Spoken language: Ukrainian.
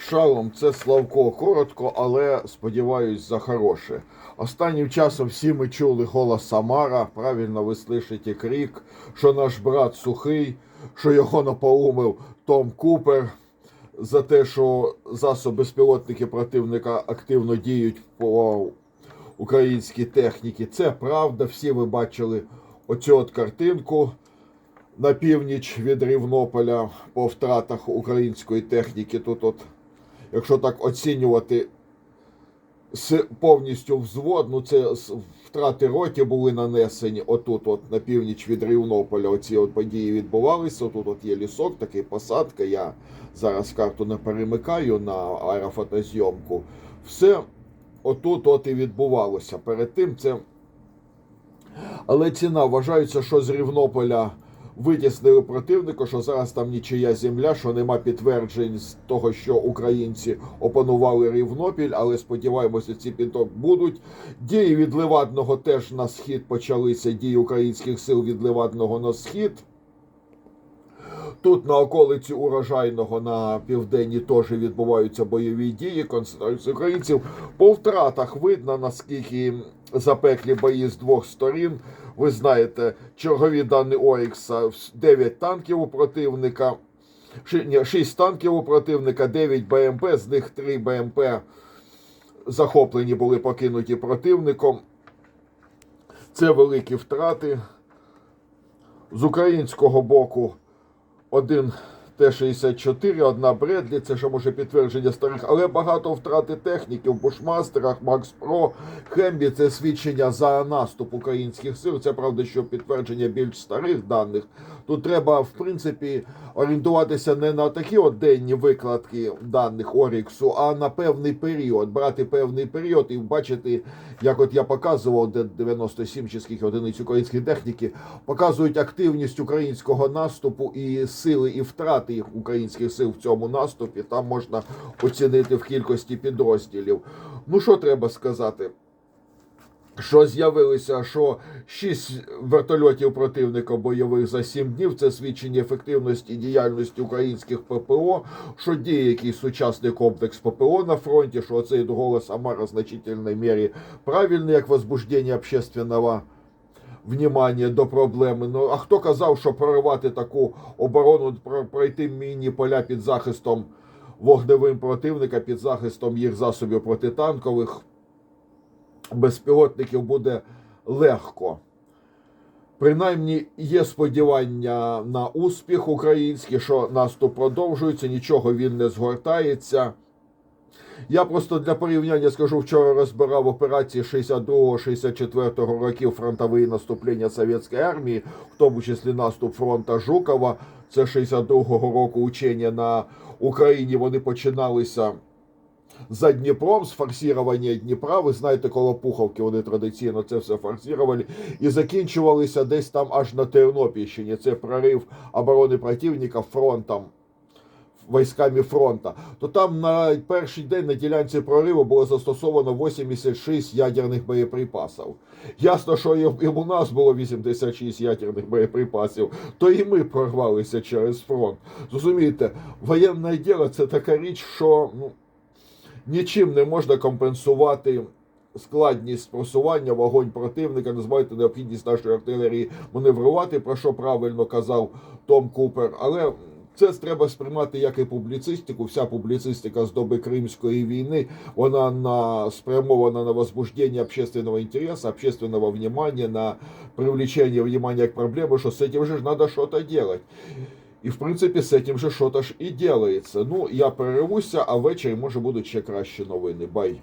Шалом, це Славко коротко, але сподіваюсь за хороше. Останнім часом всі ми чули голос Самара. Правильно ви слышите крик, що наш брат сухий, що його напоумив Том Купер за те, що засоби безпілотники противника активно діють по українській техніці. Це правда. Всі ви бачили оцю от картинку на північ від Рівнополя по втратах української техніки. Тут, от, якщо так оцінювати с- повністю взвод, ну це втрати роті були нанесені отут, от на північ від Рівнополя. Оці от події відбувалися. Тут от є лісок, такий посадка. Я зараз карту не перемикаю на аерофотозйомку. Все отут от і відбувалося. Перед тим це. Але ціна вважається, що з Рівнополя витіснили противника, що зараз там нічия земля, що нема підтверджень з того, що українці опанували Рівнопіль, але сподіваємося, ці підток будуть. Дії від Левадного теж на схід почалися. Дії українських сил від Левадного на схід. Тут на околиці урожайного на південні теж відбуваються бойові дії. Концентрація українців по втратах видно наскільки запеклі бої з двох сторін. Ви знаєте, чергові дані Орікса 9 танків у противника. ши- ні, 6 танків у противника, 9 БМП, з них 3 БМП захоплені були покинуті противником. Це великі втрати. З українського боку один Т-64, одна Бредлі, це ще може підтвердження старих, але багато втрати техніки в бушмастерах, Макс Про, Хембі це свідчення за наступ українських сил. Це правда, що підтвердження більш старих даних. Тут треба, в принципі, орієнтуватися не на такі денні викладки даних Оріксу, а на певний період, брати певний період і бачити, як от я показував, де 97 чи одиниць української техніки, показують активність українського наступу і сили, і втрати їх українських сил в цьому наступі. Там можна оцінити в кількості підрозділів. Ну що треба сказати? Що з'явилося, що 6 вертольотів противника бойових за 7 днів це свідчення ефективності діяльності українських ППО, що діє якийсь сучасний комплекс ППО на фронті, що цей голос Амара в значительній мірі правильний як возбуждення общественного внимання до проблеми. Ну а хто казав, що проривати таку оборону, пройти міні поля під захистом вогневим противника, під захистом їх засобів протитанкових? безпілотників буде легко. Принаймні є сподівання на успіх український, що наступ продовжується, нічого він не згортається. Я просто для порівняння скажу, вчора розбирав операції 62-64 років фронтові наступлення совєтської армії, в тому числі наступ фронта Жукова. Це 62-го року учення на Україні. Вони починалися за Дніпром, з форсування Дніпра. Ви знаєте, коло Пуховки вони традиційно це все форсували. І закінчувалися десь там аж на Тернопільщині. Це прорив оборони противника фронтом. Військами фронта, то там на перший день на ділянці прориву було застосовано 86 ядерних боєприпасів. Ясно, що і, у нас було 86 ядерних боєприпасів, то і ми прорвалися через фронт. Зрозумієте, воєнне діло це така річ, що ну, нічим не можна компенсувати складність просування, вогонь противника, не забувайте необхідність нашої артилерії маневрувати, про що правильно казав Том Купер. Але це треба сприймати як і публіцистику. Вся публіцистика з доби Кримської війни, вона на, спрямована на возбуждение общественного интереса, общественного внимания, на привлечение внимания к проблеме, что с этим же ж надо что-то делать. І в принципі з цим же що-то ж і ділається. Ну, я перервуся, а ввечері може будуть ще кращі новини. Бай.